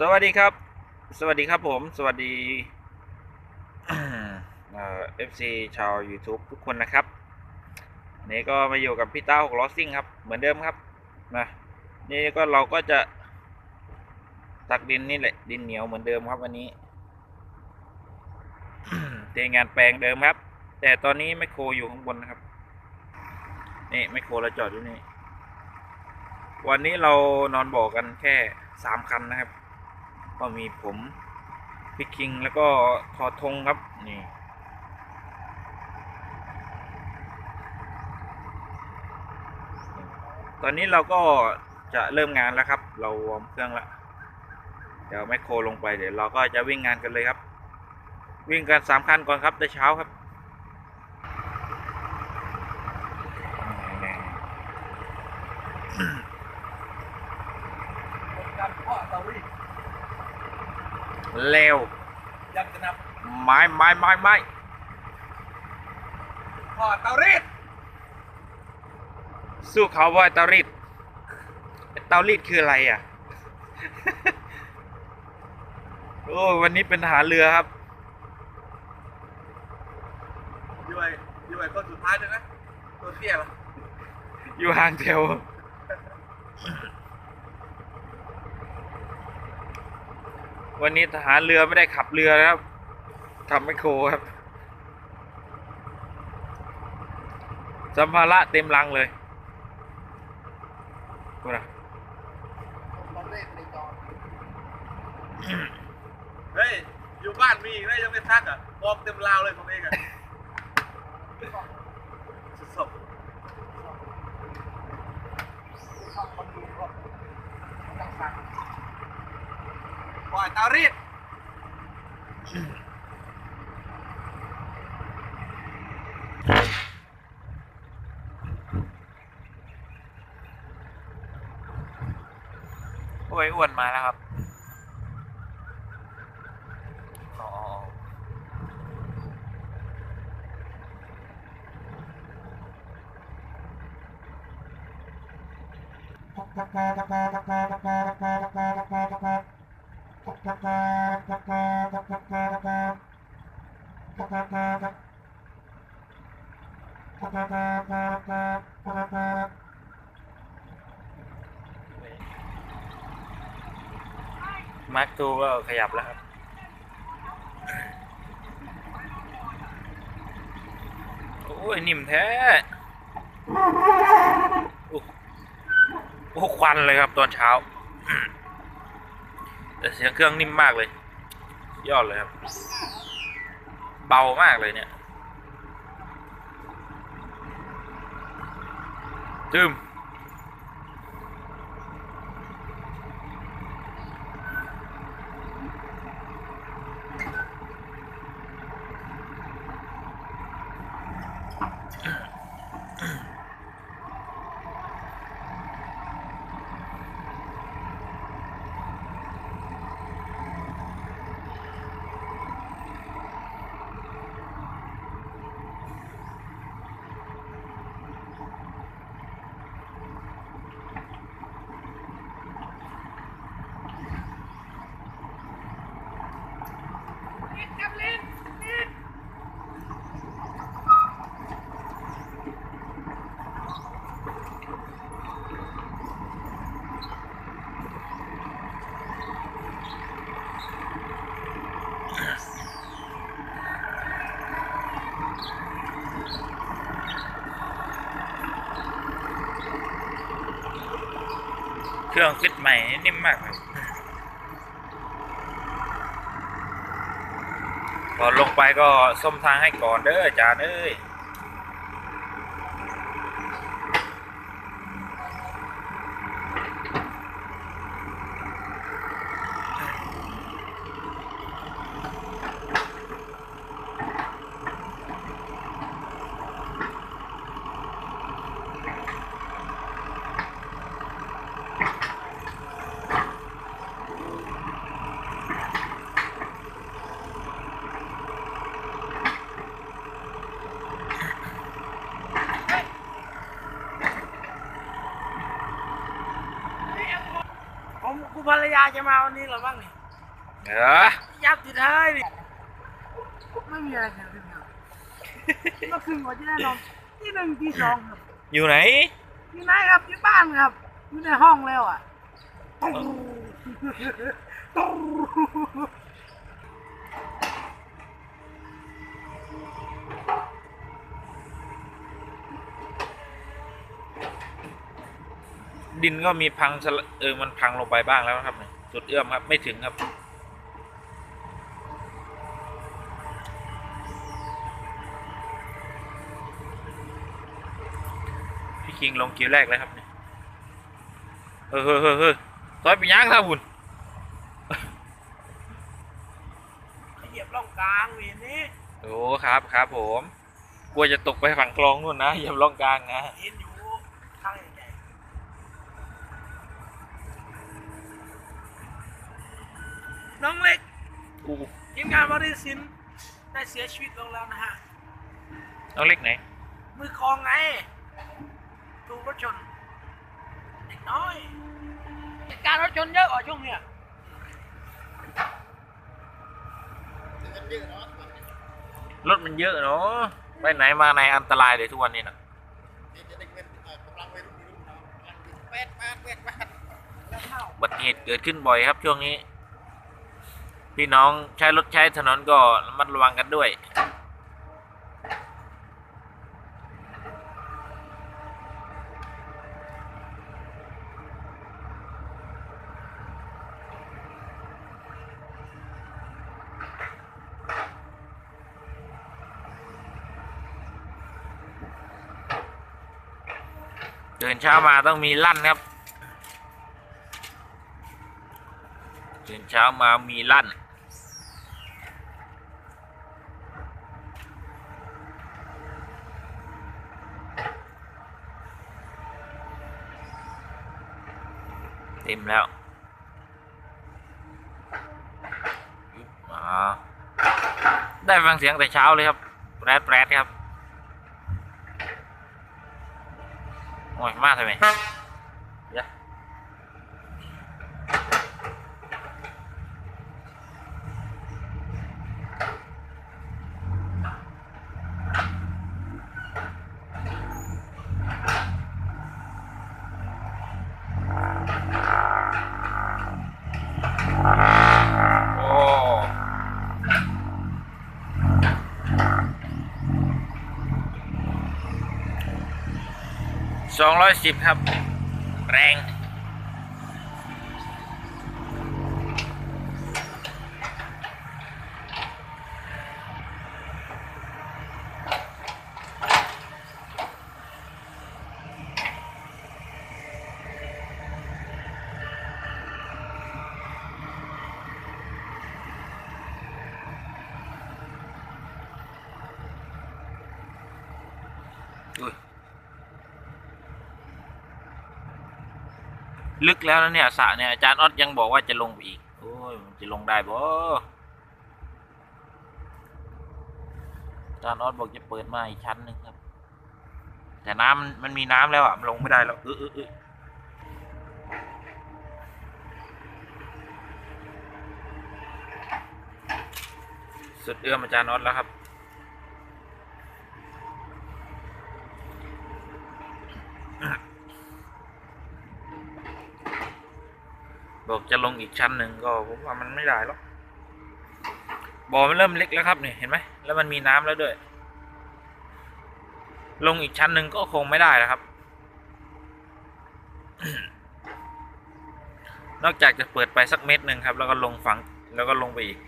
สวัสดีครับ สวัสดีครับผม สวัสดีเอฟซีชาว YouTube ทุกคนนะครับนี่ก็มาอยู่กับพี่ต้าหกล้อซิ่งครับ เหมือนเดิมครับนะนี่ก็เราก็จะ ตักดินนี่แหละ ดินเหนียวเหมือนเดิมครับวันนี้เทงานแปลงเดิมครับ แต่ตอนนี้ไมโครอยู่ข้างบนนะครับนี่ไมโครเราจอดอยู่นี่วันนี้เรานอนบ่อกันแค่สามคันนะครับ ก็มีผมพี่คิงแล้วก็ทอทงครับนี่ตอนนี้เราก็จะเริ่มงานแล้วครับ เราวอร์มเครื่องแล้วเดี๋ยวแมคโครลงไปเดี๋ยวเราก็จะวิ่งงานกันเลยครับ วิ่งกันสามคันก่อนครับแต่เช้าครับการเพาะเตารีด เร็วยังจะนไม้ไม้ไม้ไม้ำเพาะเตารีดสู้เขาว่าเตารีดเตารีดคืออะไรอะ โอ้วันนี้เป็นทหารเรือครับอยู่ไอ้อยู่ไอ้คนสุดท้ายด้วยนะตัวเตี้ยเหรออยู่ห่างแถว วันนี้ทหารเรือไม่ได้ขับเรือนะครับ ขับไมคโครครับ สัมภาระเต็มลังเลยดูนะเตารีดในจอเฮ้ย อยู่บ้านมีอีกนะยังไม่ซักอะกองเต็มราวเลยผมเองอะสดๆ ปล่อยเตารีดโอ้ยอ้วนมาแล้วครับอ๋อ มาร์คทูก็ขยับแล้วครับโอ้ยนิ่มแท้โอ้โอ้ควันเลยครับตอนเช้า แต่เสียงเครื่องนิ่มมากเลย ยอดเลยครับ เบามากเลยเนี่ยจึม เครื่องฟิตใหม่นิ่มมากครับก่อนลงไปก็ส้มทางให้ก่อนเด้อจานเอ้ย ยาจะมาวันนี้เหรอบ้างนี่เออยับติดเฮ้ยนี่ไม่มีอะไรเกิดขึ้นครับเมื่อคืนผมจะได้นอนที่หนึ่งที่สองครับอยู่ไหนอยู่ไหนครับอยู่บ้านครับอยู่ในห้องแล้วอะ ดินก็มีพังสละเออมันพังลงไปบ้างแล้วนะครับเนี่ยสุดเอื้อมครับไม่ถึงครับ พี่คิงลงคิวแรกเลยครับเนี่ยเฮ้ยเฮ้ยเฮ้ยเฮ้ยซอยไปย่างท่าบุญเหยียบร่องกลางเวียนนี้โอ้ครับครับผม กลัวจะตกไปฝั่งคลองนู่นนะอย่าล่องกลางนะ น้องเล็กอู้ทีมงานบริสินได้เสียชีวิตลงแล้วนะฮะ น้องเล็กไหน มือคลองไง ถูกรถชน เด็กน้อยเหตุการณ์รถชนเยอะกว่าช่วงเนี้ยรถมันเยอะเนาะไปไหนมาไหนอันตรายเลยทุกวันนี้นะแล้วเข้าอุบัติเหตุเกิดขึ้นบ่อยครับช่วงนี้ พี่น้องใช้รถใช้ถนนก็ระมัดระวังกันด้วย เดินเช้ามาต้องมีลั่นครับตื่นเช้ามามีลั่น แล้วอ่าได้ฟังเสียงแต่เช้าเลยครับแรดแรดครับ โอ้ย มากเลยไหม สองร้อยสิบครับ แรงอุ้ย ลึกแล้วนะเนี่ยสระเนี่ยอาจารย์ออดยังบอกว่าจะลงไปอีกโอ้ยมันจะลงได้บ่อาจารย์ออดบอกจะเปิดมาอีกชั้นหนึ่งครับ แต่น้ำมันมีน้ำแล้วอะมันลงไม่ได้แล้วเออเออเออสุดเอื้อมอาจารย์ออดแล้วครับ บอก จะลงอีกชั้นหนึ่งก็ผมว่ามันไม่ได้หรอกบ่อมันเริ่มเล็กแล้วครับเนี่ยเห็นไหมแล้วมันมีน้ำแล้วด้วย ลงอีกชั้นหนึ่งก็คงไม่ได้แล้วครับ นอกจากจะเปิดไปสักเม็ดหนึ่งครับ แล้วก็ลงฝังแล้วก็ลงไปอีก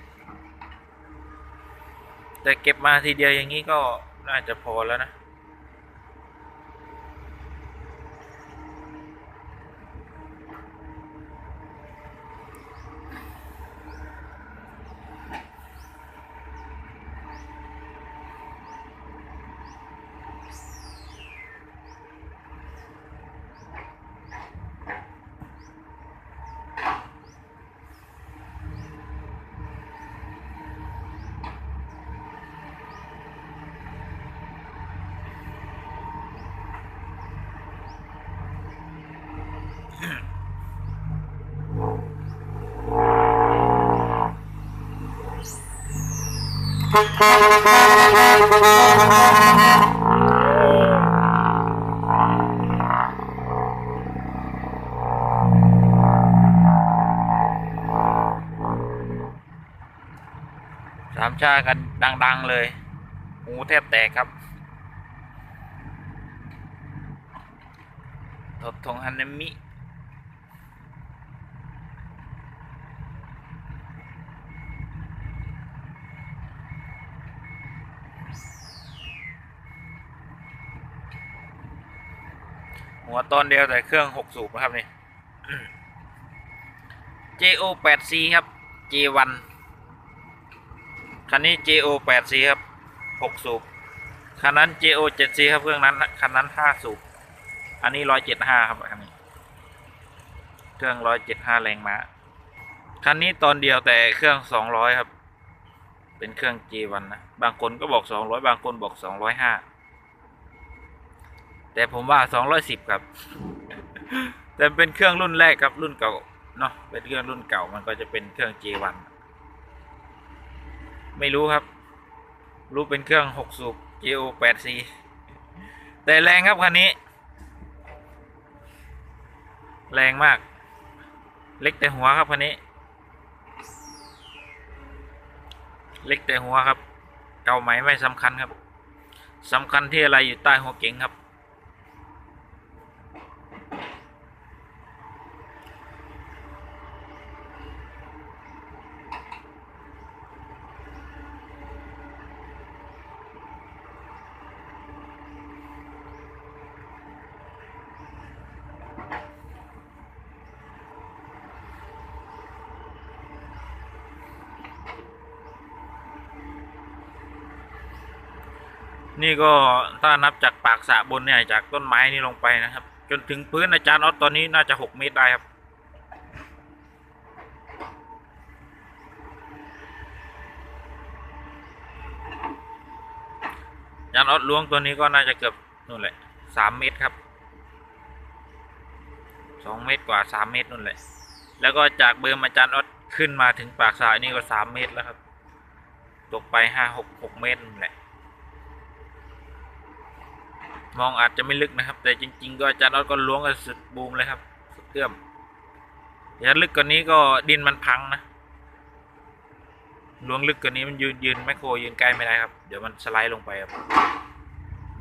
แต่เก็บมาทีเดียวอย่างนี้ก็น่าจะพอแล้วนะ สามชากันดัง ๆ เลยหูแทบแตกครับทดทงฮันนามิ หัวตอนเดียวแต่เครื่องหกสูบนะครับนี่ JO 8 C ครับ J1 คันนี้ JO 8 C ครับหกสูบ คันนั้น JO 7 C ครับเครื่องนั้น คันนั้นห้าสูบ อันนี้ร้อยเจ็ดห้าครับคันนี้ เครื่องร้อยเจ็ดห้าแรงม้า คันนี้ตอนเดียวแต่เครื่องสองร้อยครับ เป็นเครื่อง J1 นะ บางคนก็บอกสองร้อยบางคนบอกสองร้อยห้า แต่ผมว่าสองร้อยสิบครับ แต่เป็นเครื่องรุ่นแรกครับรุ่นเก่าเนาะเป็นเครื่องรุ่นเก่ามันก็จะเป็นเครื่อง J1 ไม่รู้ครับ รู้เป็นเครื่องหกสูบ GO 8 C แต่แรงครับคันนี้ แรงมาก เล็กแต่หัวครับคันนี้ เล็กแต่หัวครับ เก่าไหมไม่สำคัญครับสำคัญที่อะไรอยู่ใต้หัวเก๋งครับ นี่ก็ถ้านับจากปากสระบนเนี่ยจากต้นไม้นี่ลงไปนะครับ จนถึงพื้นอาจารย์ออสตอนนี้น่าจะหกเมตรได้ครับ อาจารย์ออสล้วงตัวนี้ก็น่าจะเกือบนู่นแหละสามเมตรครับสองเมตรกว่าสามเมตรนู่นแหละ แล้วก็จากเบอร์มอาจารย์ออสขึ้นมาถึงปากสระนี่ก็สามเมตรแล้วครับ ตกไปห้าหกหกเมตรนั่นแหละ มองอาจจะไม่ลึกนะครับ แต่จริง ๆ ก็อาจารย์ออสก็ล้วงกันสุดบูมเลยครับสุดเอื้อมถ้าลึกกว่านี้ก็ดินมันพังนะล้วงลึกกว่านี้มันยืนยืนแมคโครยืนใกล้ไม่ได้ครับ เดี๋ยวมันสไลด์ลงไปครับ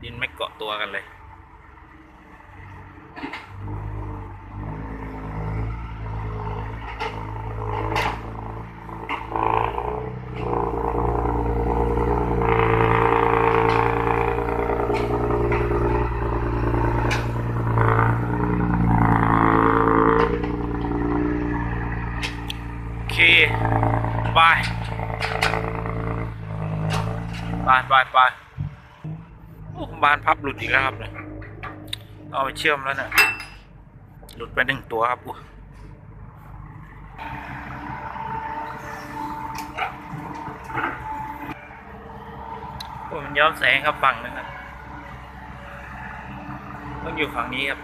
ดินไม่เกาะตัวกันเลย โอเคบายบายบายบาย โอ้บานพับหลุดอีกแล้วครับเนี่ยเอาไปเชื่อมแล้วเนี่ยหลุดไปหนึ่งตัวครับอุ๊ยโอ้มันย้อนแสงครับฝั่งนึงครับต้องอยู่ฝั่งนี้ครับ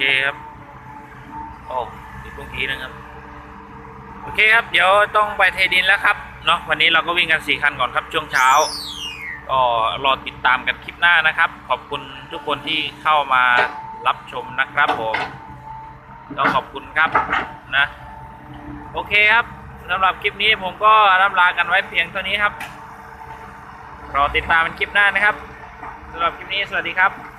เคครับโอ้อีกเมื่อกี้นะครับ โอเคครับ เดี๋ยวต้องไปเทดินแล้วครับ เนาะวันนี้เราก็วิ่งกันสี่คันก่อนครับช่วงเช้า ก็รอติดตามกันคลิปหน้านะครับ ขอบคุณทุกคนที่เข้ามารับชมนะครับผมก็ขอบคุณครับนะ โอเคครับสำหรับคลิปนี้ผมก็ร่ำลากันไว้เพียงเท่านี้ครับ รอติดตามเป็นคลิปหน้านะครับสำหรับคลิปนี้สวัสดีครับ